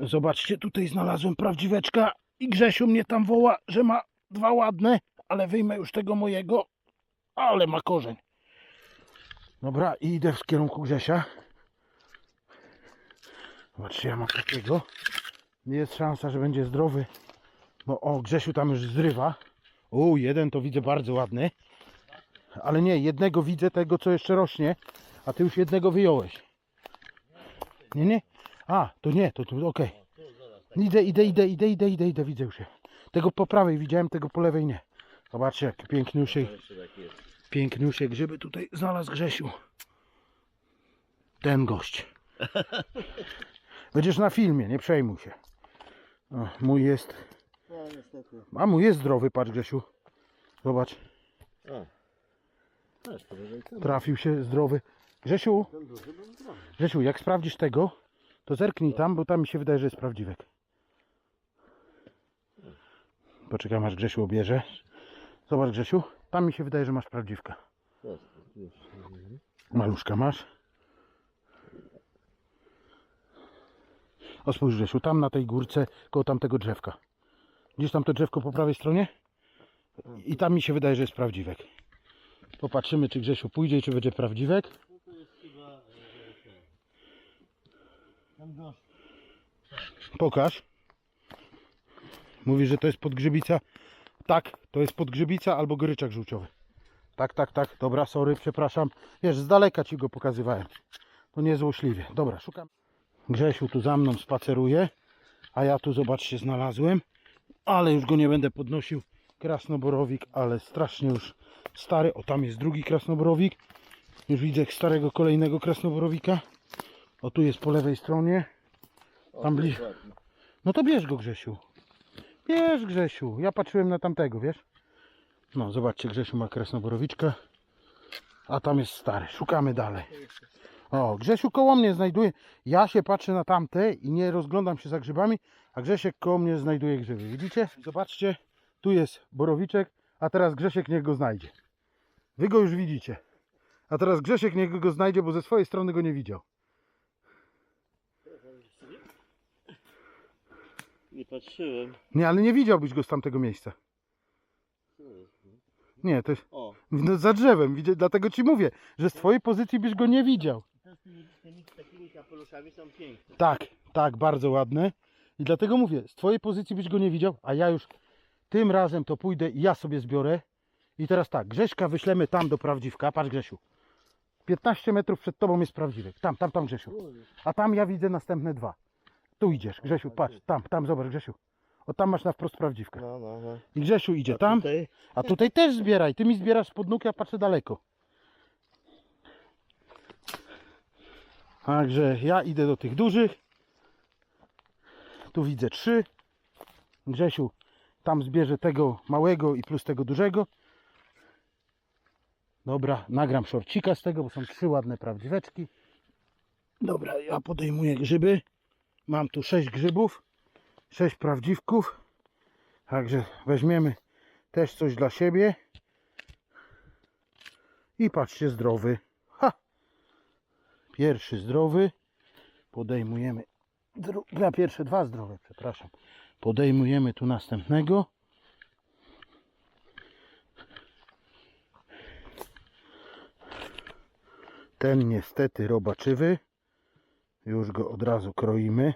Zobaczcie, tutaj znalazłem prawdziweczka i Grzesiu mnie tam woła, że ma dwa ładne, ale wyjmę już tego mojego, ale ma korzeń. Dobra, i idę w kierunku Grzesia. Zobaczcie, ja mam takiego. Jest szansa, że będzie zdrowy, bo o, Grzesiu tam już zrywa. O, jeden to widzę bardzo ładny. Ale nie, jednego widzę, tego co jeszcze rośnie, a ty już jednego wyjąłeś. Nie, nie? A, to nie, to, to okej. Idę, idę, idę, idę, idę, idę, idę, widzę już je. Tego po prawej widziałem, tego po lewej nie. Zobaczcie, jaki piękniusie, tak piękniusie grzyby tutaj znalazł Grzesiu. Ten gość. Będziesz na filmie, nie przejmuj się. O, mój jest, No niestety. a mój jest zdrowy, patrz Grzesiu. Zobacz, A. Też powyżej ceny. trafił się zdrowy. Grzesiu, Ten duży był zdrowy. Grzesiu, jak sprawdzisz tego, to zerknij tam, bo tam mi się wydaje, że jest prawdziwek. Poczekam aż Grzesiu obierze. Zobacz Grzesiu, tam mi się wydaje, że masz prawdziwka. Maluszka masz. O spójrz Grzesiu, tam na tej górce, koło tamtego drzewka. Widzisz tam to drzewko po prawej stronie? I tam mi się wydaje, że jest prawdziwek. Popatrzymy, czy Grzesiu pójdzie i czy będzie prawdziwek. No to jest chyba... e, ten. Pokaż. Mówi, że to jest podgrzybica. Tak, to jest podgrzybica albo goryczak żółciowy. Tak, tak, tak. Dobra, sorry, przepraszam. Wiesz, z daleka ci go pokazywałem. To nie złośliwie. Dobra, szukam. Grzesiu tu za mną spaceruje, a ja tu, zobaczcie, znalazłem. Ale już go nie będę podnosił. Krasnoborowik, ale strasznie już stary. O, tam jest drugi krasnoborowik. Już widzę starego kolejnego krasnoborowika. O, tu jest po lewej stronie. Tam to bli- jest ładny. No to bierz go, Grzesiu. Bierz, Grzesiu. Ja patrzyłem na tamtego, wiesz? No, zobaczcie, Grzesiu ma kresnoborowiczkę. A tam jest stary. Szukamy dalej. O, Grzesiu koło mnie znajduje. Ja się patrzę na tamte i nie rozglądam się za grzybami, a Grzesiek koło mnie znajduje grzyby. Widzicie? Zobaczcie, tu jest borowiczek, a teraz Grzesiek niech go znajdzie. Wy go już widzicie. A teraz Grzesiek niech go znajdzie, bo ze swojej strony go nie widział. Nie patrzyłem. Nie, ale nie widziałbyś go z tamtego miejsca. Nie, to jest... O. No za drzewem, dlatego ci mówię, że z twojej pozycji byś go nie widział. Tymi, tymi takimi kapeluszami są piękne. Tak, tak, bardzo ładne. I dlatego mówię, z twojej pozycji byś go nie widział, a ja już tym razem to pójdę i ja sobie zbiorę. I teraz tak, Grześka wyślemy tam do prawdziwka. Patrz Grzesiu. 15 metrów przed tobą jest prawdziwek. Tam, tam, tam Grzesiu. A tam ja widzę następne dwa. Tu idziesz, Grzesiu, patrz, tam, tam, zobacz Grzesiu. O tam masz na wprost prawdziwkę. No, no, no. I Grzesiu idzie tam, Tutaj? a tutaj też zbieraj. Ty mi zbierasz spod nóg, ja patrzę daleko. Także ja idę do tych dużych. Tu widzę trzy. Grzesiu tam zbierze tego małego i plus tego dużego. Dobra, nagram szorcika z tego, bo są trzy ładne prawdziweczki. Dobra, ja podejmuję grzyby. Mam tu sześć grzybów, sześć prawdziwków. Także weźmiemy też coś dla siebie. I patrzcie, zdrowy. Ha! Pierwszy zdrowy. Podejmujemy. Na pierwsze dwa zdrowe, przepraszam. Podejmujemy tu następnego. Ten niestety robaczywy. Już go od razu kroimy.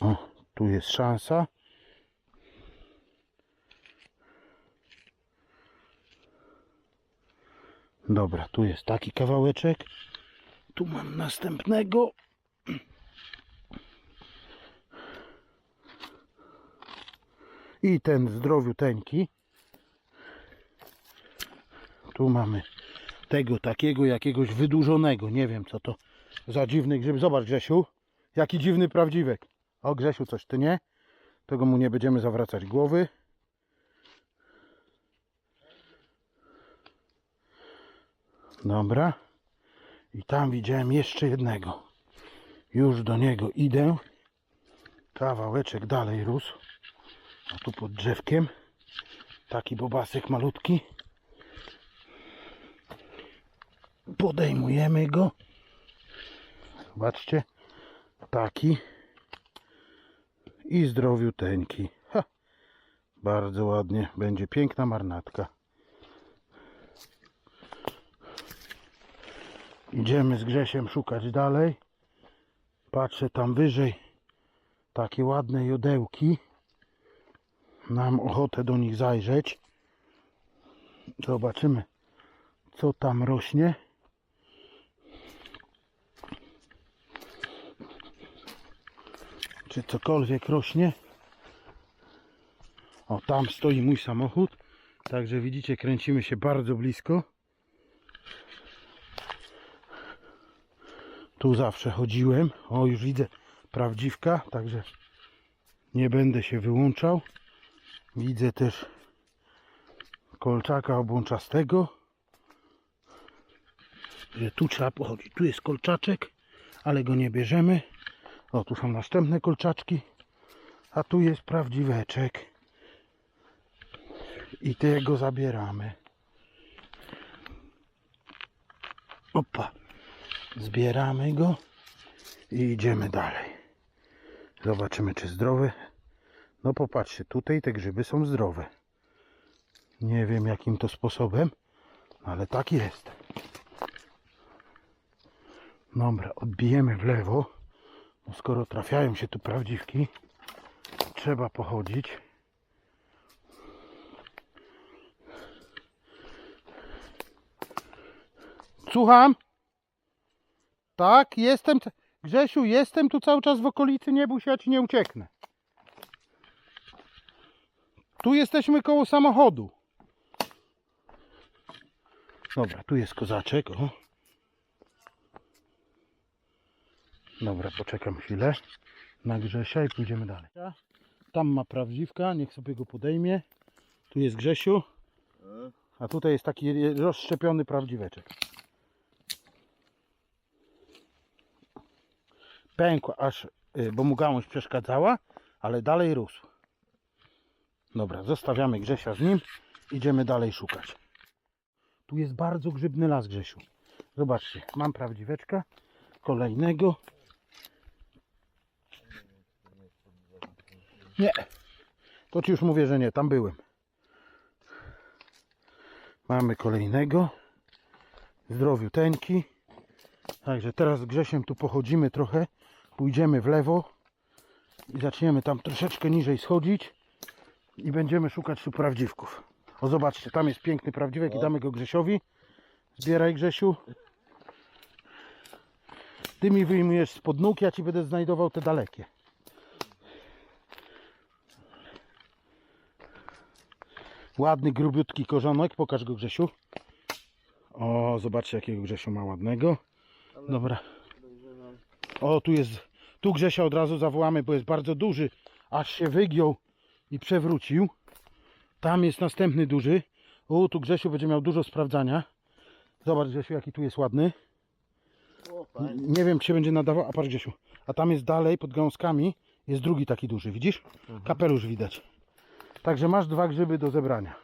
O, tu jest szansa. Dobra, tu jest taki kawałeczek. Tu mam następnego. I ten zdrowiuteńki. Tu mamy tego takiego jakiegoś wydłużonego. Nie wiem co to za dziwny grzyb. Zobacz Grzesiu. Jaki dziwny prawdziwek. O Grzesiu, coś ty nie? Tego mu nie będziemy zawracać głowy. Dobra. I tam widziałem jeszcze jednego. Już do niego idę. Kawałeczek dalej rósł. A tu pod drzewkiem. Taki bobasek malutki. Podejmujemy go. Zobaczcie. Taki. I zdrowiuteńki. Ha. Bardzo ładnie. Będzie piękna marnatka. Idziemy z Grzesiem szukać dalej. Patrzę tam wyżej. Takie ładne jodełki. Mam ochotę do nich zajrzeć. Zobaczymy, co tam rośnie. Czy cokolwiek rośnie. O, tam stoi mój samochód. Także widzicie, kręcimy się bardzo blisko. Tu zawsze chodziłem. O, już widzę prawdziwka, także nie będę się wyłączał. Widzę też kolczaka obłączastego. Że tu trzeba pochodzić. Tu jest kolczaczek, ale go nie bierzemy. O, tu są następne kolczaczki. A tu jest prawdziweczek. I tego zabieramy. Opa. Zbieramy go i idziemy dalej. Zobaczymy, czy zdrowe. No popatrzcie, tutaj te grzyby są zdrowe. Nie wiem jakim to sposobem, ale tak jest. Dobra, odbijemy w lewo. Bo skoro trafiają się tu prawdziwki, trzeba pochodzić. Słucham? Tak, jestem. Grzesiu, jestem tu cały czas w okolicy, nie bój się, ja ci nie ucieknę. Tu jesteśmy koło samochodu. Dobra, tu jest kozaczek, o. Dobra, poczekam chwilę na Grzesia i pójdziemy dalej. Tam ma prawdziwka, niech sobie go podejmie. Tu jest Grzesiu, a tutaj jest taki rozszczepiony prawdziweczek. Pękła aż, y, bo mu gałąź przeszkadzała, ale dalej rósł. Dobra, zostawiamy Grzesia z nim. Idziemy dalej szukać. Tu jest bardzo grzybny las, Grzesiu. Zobaczcie, mam prawdziweczka. Kolejnego. Nie. To ci już mówię, że nie. Tam byłem. Mamy kolejnego. Zdrowiuteńki. Także teraz z Grzesiem tu pochodzimy trochę. Pójdziemy w lewo. I zaczniemy tam troszeczkę niżej schodzić. I będziemy szukać tu prawdziwków. O zobaczcie, tam jest piękny prawdziwek i damy go Grzesiowi. Zbieraj Grzesiu. Ty mi wyjmujesz spod nóg, ja ci będę znajdował te dalekie. Ładny, grubiutki korzonek. Pokaż go Grzesiu. O, zobaczcie jakiego Grzesiu ma ładnego. Dobra. O, tu jest. Tu Grzesia od razu zawołamy, bo jest bardzo duży. Aż się wygiął i przewrócił. Tam jest następny duży. O, tu Grzesiu będzie miał dużo sprawdzania. Zobacz Grzesiu, jaki tu jest ładny. Nie wiem, czy się będzie nadawał. A patrz Grzesiu. A tam jest dalej, pod gałązkami, jest drugi taki duży. Widzisz? Kapelusz widać. Także masz dwa grzyby do zebrania.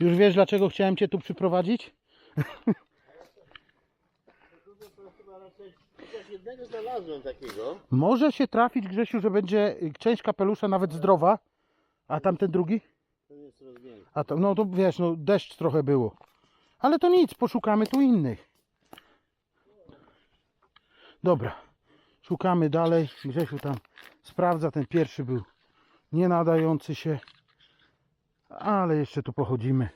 Już wiesz, dlaczego chciałem Cię tu przyprowadzić? Jednego znalazłem takiego. Może się trafić, Grzesiu, że będzie część kapelusza nawet zdrowa, a tamten drugi? To jest rozmiękły. A to, no to wiesz, no deszcz trochę było. Ale to nic, poszukamy tu innych. Dobra, szukamy dalej. Grzesiu tam sprawdza, ten pierwszy był nie nadający się. Ale jeszcze tu pochodzimy.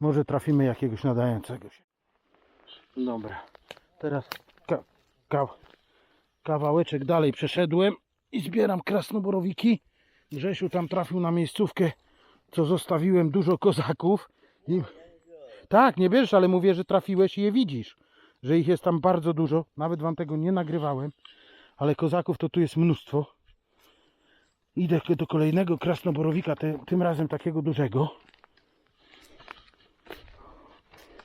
Może trafimy jakiegoś nadającego się. Dobra, teraz ka ka kawałeczek dalej przeszedłem i zbieram krasnoborowiki. Grzesiu tam trafił na miejscówkę co zostawiłem dużo kozaków. I... Tak, nie bierzesz, ale mówię, że trafiłeś i je widzisz. Że ich jest tam bardzo dużo. Nawet wam tego nie nagrywałem. Ale kozaków to tu jest mnóstwo. Idę do kolejnego krasnoborowika, te, tym razem takiego dużego.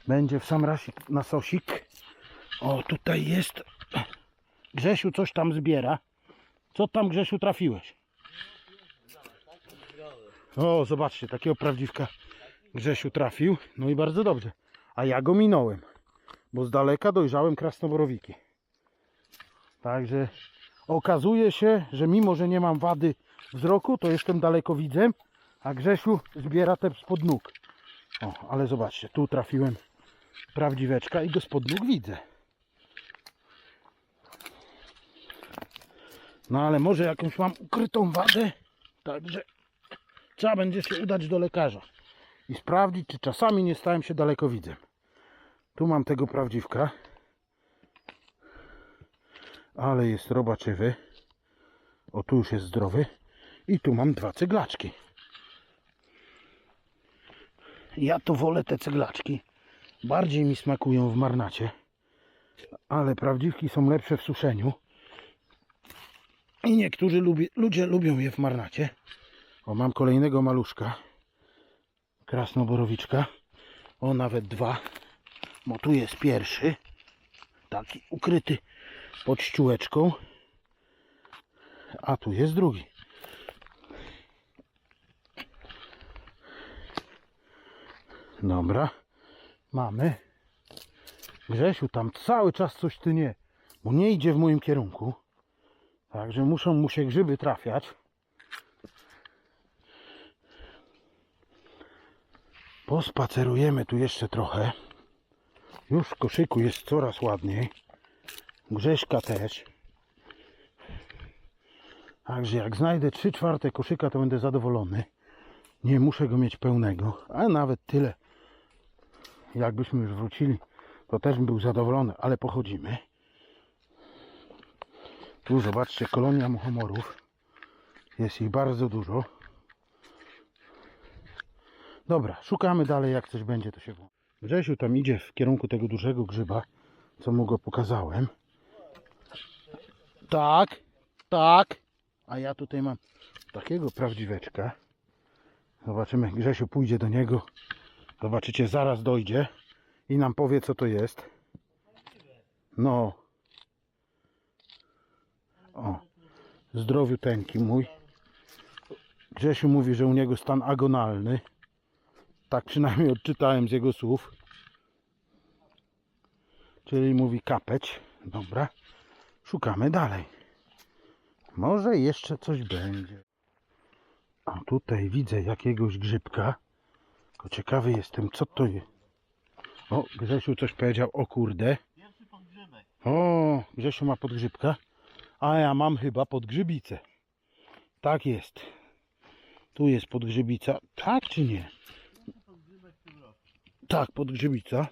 Będzie w sam raz na sosik. O, tutaj jest. Grzesiu coś tam zbiera. Co tam Grzesiu trafiłeś? O, zobaczcie, takiego prawdziwka Grzesiu trafił. No i bardzo dobrze. A ja go minąłem, bo z daleka dojrzałem krasnoborowiki. Także okazuje się, że mimo, że nie mam wady wzroku, to jestem dalekowidzem, a Grzesiu zbiera te spod nóg. O, ale zobaczcie, tu trafiłem prawdziweczka i go spod nóg widzę. No ale może jakąś mam ukrytą wadę, także trzeba będzie się udać do lekarza i sprawdzić, czy czasami nie stałem się dalekowidzem. Tu mam tego prawdziwka, ale jest robaczywy. O, tu już jest zdrowy. I tu mam dwa ceglaczki. Ja to wolę te ceglaczki. Bardziej mi smakują w marnacie. Ale prawdziwki są lepsze w suszeniu. I niektórzy lubi, ludzie lubią je w marnacie. O, mam kolejnego maluszka. Krasnoborowiczka. O, nawet dwa. Bo tu jest pierwszy. Taki ukryty pod ściółeczką. A tu jest drugi. Dobra. Mamy. Grzesiu, tam cały czas coś ty nie. Bo nie idzie w moim kierunku. Także muszą mu się grzyby trafiać. Pospacerujemy tu jeszcze trochę. Już w koszyku jest coraz ładniej. Grześka też. Także jak znajdę 3 czwarte koszyka, to będę zadowolony. Nie muszę go mieć pełnego, a nawet tyle. Jakbyśmy już wrócili, to też bym był zadowolony, ale pochodzimy. Tu zobaczcie, kolonia muchomorów. Jest ich bardzo dużo. Dobra, szukamy dalej, jak coś będzie, to się włączy. Grzesiu tam idzie w kierunku tego dużego grzyba, co mu go pokazałem. Tak, tak. A ja tutaj mam takiego prawdziweczka. Zobaczymy, Grzesiu pójdzie do niego. Zobaczycie, zaraz dojdzie i nam powie, co to jest. No. O, zdrowiuteńki mój. Grzesiu mówi, że u niego stan agonalny. Tak przynajmniej odczytałem z jego słów. Czyli mówi kapeć. Dobra. Szukamy dalej. Może jeszcze coś będzie. A tutaj widzę jakiegoś grzybka. Tylko ciekawy jestem, co to jest. O, Grzesiu coś powiedział. O kurde. Pierwszy podgrzebek. O, Grzesiu ma podgrzybka. A ja mam chyba podgrzybicę. Tak jest. Tu jest podgrzybica. Tak czy nie? Tak, podgrzybica.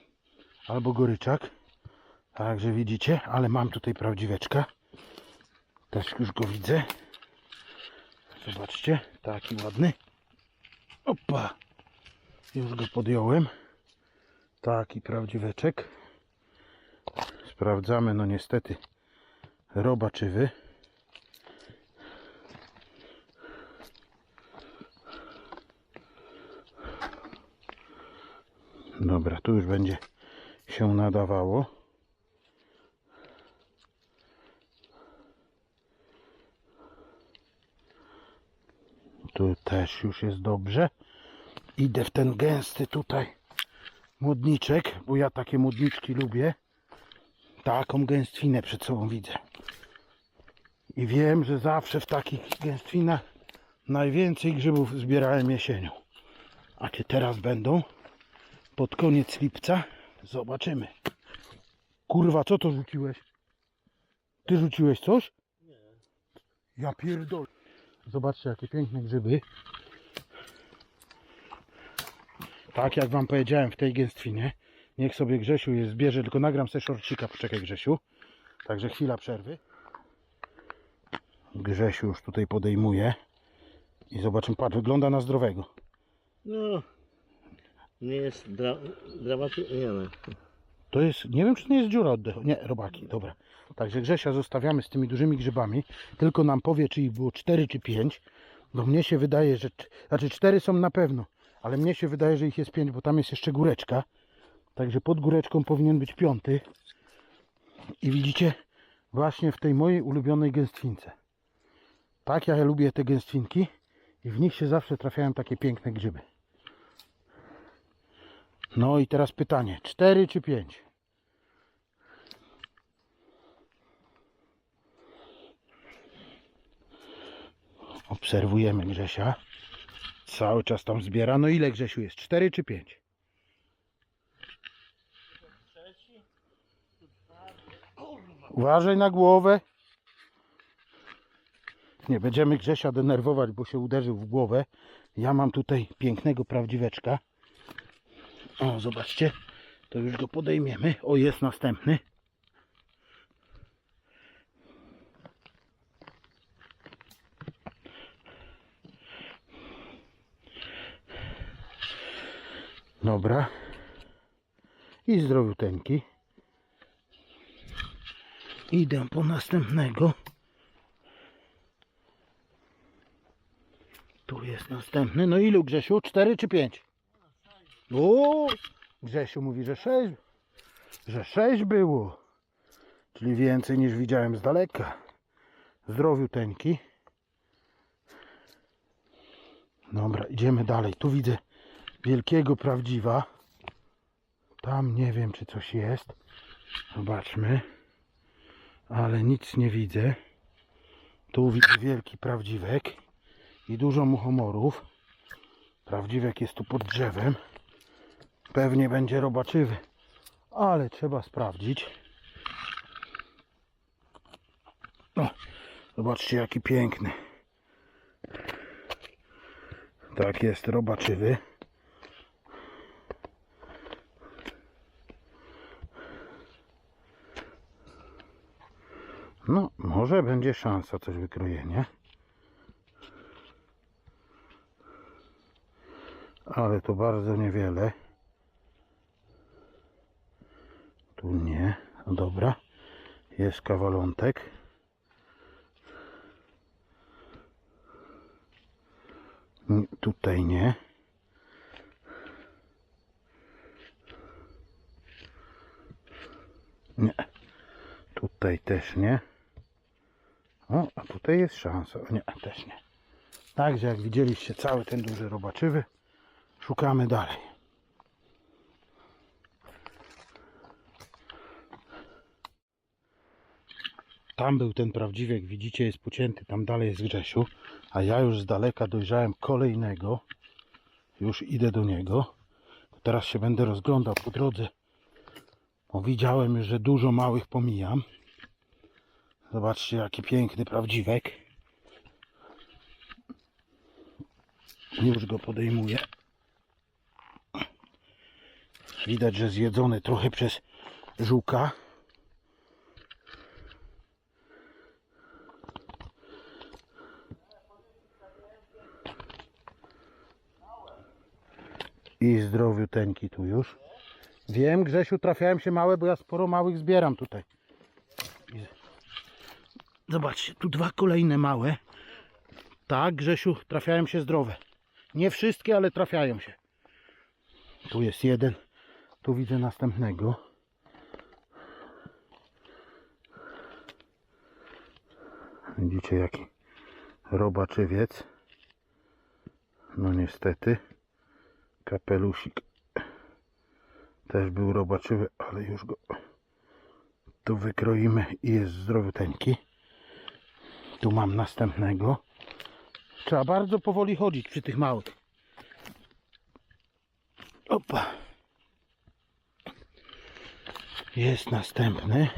Albo goryczak. Także widzicie, ale mam tutaj prawdziweczka. Też już go widzę. Zobaczcie, taki ładny. Opa! Już go podjąłem. Taki prawdziweczek. Sprawdzamy, no niestety, robaczywy. Dobra, tu już będzie się nadawało. Tu też już jest dobrze. Idę w ten gęsty tutaj młodniczek, bo ja takie młodniczki lubię. Taką gęstwinę przed sobą widzę. I wiem, że zawsze w takich gęstwinach najwięcej grzybów zbierałem jesienią. A czy teraz będą? Pod koniec lipca? Zobaczymy. Kurwa, co to rzuciłeś? Ty rzuciłeś coś? Nie. Ja pierdolę. Zobaczcie, jakie piękne grzyby. Tak jak wam powiedziałem w tej gęstwinie. Niech sobie Grzesiu je zbierze, tylko nagram sobie szorcika. Poczekaj Grzesiu. Także chwila przerwy. Grzesiu już tutaj podejmuje. I zobaczymy, patrz, wygląda na zdrowego. No. Nie jest dra dramatyczny. Nie no. To jest, nie wiem czy to nie jest dziura oddechu. Nie, robaki, dobra. Także Grzesia zostawiamy z tymi dużymi grzybami. Tylko nam powie, czy ich było 4 czy 5. Bo mnie się wydaje, że. Znaczy 4 są na pewno ale mnie się wydaje, że ich jest pięć, bo tam jest jeszcze góreczka. Także pod góreczką powinien być piąty. I widzicie, właśnie w tej mojej ulubionej gęstwince. Tak ja lubię te gęstwinki i w nich się zawsze trafiają takie piękne grzyby. No i teraz pytanie, 4 czy 5? Obserwujemy Grzesia. Cały czas tam zbiera. No ile Grzesiu jest? Cztery czy pięć? Trzeci. Tu czwarty. Kurwa. Uważaj na głowę. Nie będziemy Grzesia denerwować, bo się uderzył w głowę. Ja mam tutaj pięknego prawdziweczka. O, zobaczcie. To już go podejmiemy. O, jest następny. Dobra. I zdrowiuteńki. Idę po następnego. Tu jest następny. No ilu Grzesiu? Cztery czy pięć? O, Grzesiu mówi, że sześć. Że sześć było. Czyli więcej niż widziałem z daleka. Zdrowiuteńki. Dobra, idziemy dalej. Tu widzę wielkiego prawdziwa. Tam nie wiem, czy coś jest. Zobaczmy ale nic nie widzę. Tu widzę wielki prawdziwek i dużo muchomorów. Prawdziwek jest tu pod drzewem. Pewnie będzie robaczywy, ale trzeba sprawdzić. O, zobaczcie jaki piękny. Tak jest robaczywy. No, może będzie szansa coś wykrojenia. Ale to bardzo niewiele. Tu nie. No dobra. Jest kawalątek. Nie, Tutaj nie. Nie. Tutaj też nie. Tutaj jest szansa. Nie, też nie. Także jak widzieliście cały ten duży robaczywy, szukamy dalej. Tam był ten prawdziwiek, widzicie, jest pocięty, tam dalej jest Grzesiu, a ja już z daleka dojrzałem kolejnego. Już idę do niego. Teraz się będę rozglądał po drodze. O, widziałem już, że dużo małych pomijam. Zobaczcie, jaki piękny prawdziwek. Już go podejmuję. Widać, że zjedzony trochę przez żuka. I zdrowiuteńki tu już. Wiem, Grzesiu, trafiałem się małe, bo ja sporo małych zbieram tutaj. Zobaczcie, tu dwa kolejne małe. Tak, Grzesiu, trafiają się zdrowe. Nie wszystkie, ale trafiają się. Tu jest jeden. Tu widzę następnego. Widzicie jaki robaczywiec. No niestety. Kapelusik też był robaczywy, ale już go tu wykroimy i jest zdrowiuteńki. Tu mam następnego. Trzeba bardzo powoli chodzić przy tych małych. Opa. Jest następny.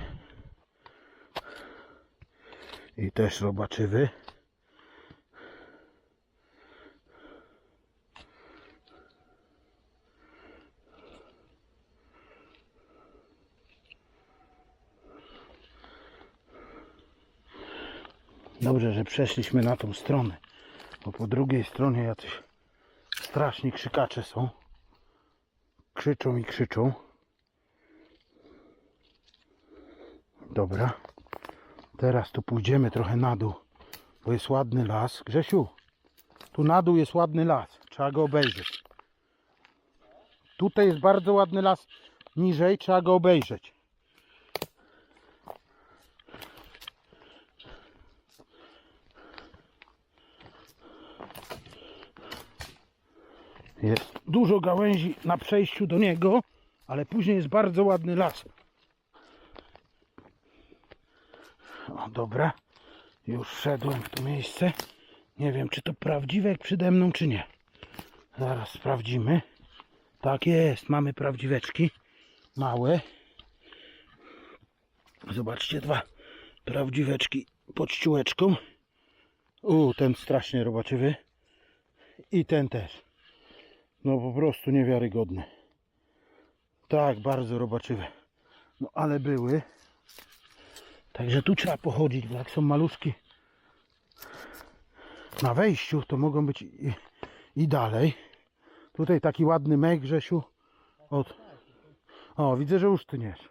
I też robaczywy. Dobrze, że przeszliśmy na tą stronę, bo po drugiej stronie jacyś straszni krzykacze są. Krzyczą i krzyczą. Dobra. Teraz tu pójdziemy trochę na dół, bo jest ładny las. Grzesiu, tu na dół jest ładny las. Trzeba go obejrzeć. Tutaj jest bardzo ładny las niżej, trzeba go obejrzeć. Jest dużo gałęzi na przejściu do niego, ale później jest bardzo ładny las. O, dobra. Już wszedłem w to miejsce. Nie wiem, czy to prawdziwek przede mną, czy nie. Zaraz sprawdzimy. Tak jest, mamy prawdziweczki. Małe. Zobaczcie, dwa prawdziweczki pod ściółeczką. U, ten strasznie robaczywy. I ten też. No po prostu niewiarygodny. Tak, bardzo robaczywe. No ale były. Także tu trzeba pochodzić, bo jak są maluszki na wejściu, to mogą być i, i dalej. Tutaj taki ładny mek, Grzesiu. Od... O, widzę, że już tniesz.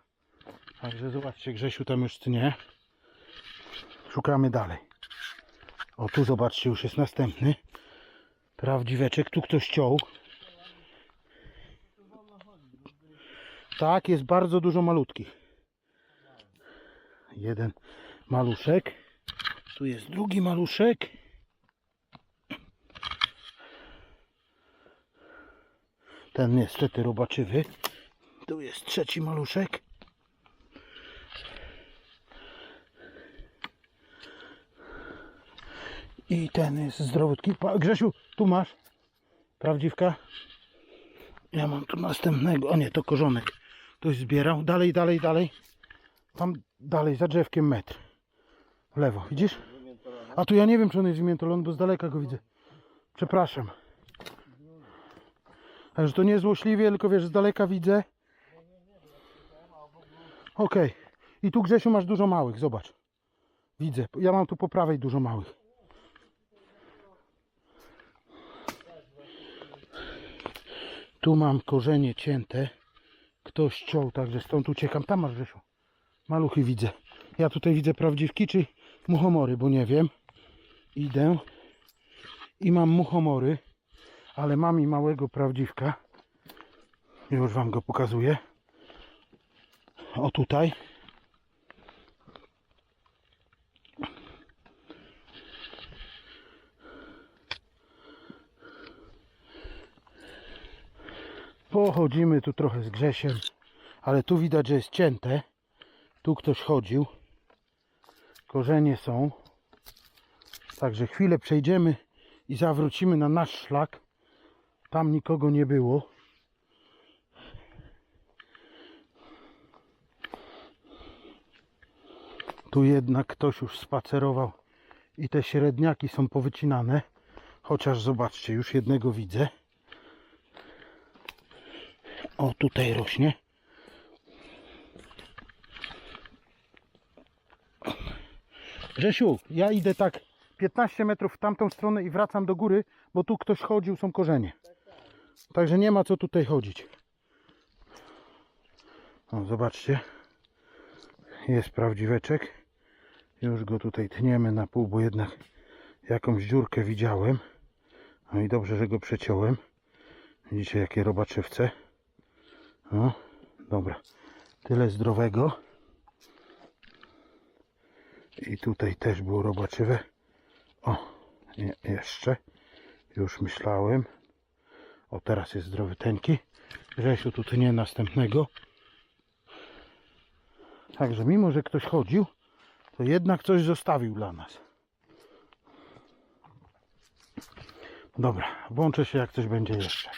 Także zobaczcie, Grzesiu tam już tnie. Szukamy dalej. O, tu zobaczcie, już jest następny. Prawdziweczek, tu ktoś ciął. Tak, jest bardzo dużo malutkich. Jeden maluszek. Tu jest drugi maluszek. Ten niestety robaczywy. Tu jest trzeci maluszek. I ten jest zdrowutki. Grzesiu, tu masz prawdziwka. Ja mam tu następnego. O nie, to korzonek. Ktoś zbierał. Dalej, dalej, dalej. Tam dalej, za drzewkiem metr. W lewo, widzisz? A tu ja nie wiem, czy on jest wymiętolony, bo z daleka go widzę. Przepraszam. Także to nie złośliwie, tylko wiesz, z daleka widzę. Okej. I tu Grzesiu masz dużo małych, zobacz. Widzę. Ja mam tu po prawej dużo małych. Tu mam korzenie cięte. Ktoś ciął, także stąd uciekam. Tam masz Grzesiu. Maluchy widzę. Ja tutaj widzę prawdziwki czy muchomory, bo nie wiem. Idę i mam muchomory, ale mam i małego prawdziwka. Już wam go pokazuję. O tutaj. Pochodzimy tu trochę z Grzesiem, ale tu widać, że jest cięte. Tu ktoś chodził. Korzenie są. Także chwilę przejdziemy i zawrócimy na nasz szlak. Tam nikogo nie było. Tu jednak ktoś już spacerował i te średniaki są powycinane. Chociaż zobaczcie, już jednego widzę. O, tutaj rośnie. Grzesiu, ja idę tak 15 metrów w tamtą stronę i wracam do góry, bo tu ktoś chodził, są korzenie. Także nie ma co tutaj chodzić. O, zobaczcie. Jest prawdziweczek. Już go tutaj tniemy na pół, bo jednak jakąś dziurkę widziałem. No i dobrze, że go przeciąłem. Widzicie, jakie robaczywce. No, dobra. Tyle zdrowego. I tutaj też było robaczywe. O, nie, jeszcze. Już myślałem. O, teraz jest zdrowy tenki. Grzesiu tu tnie następnego. Także mimo, że ktoś chodził, to jednak coś zostawił dla nas. Dobra, włączę się jak coś będzie jeszcze.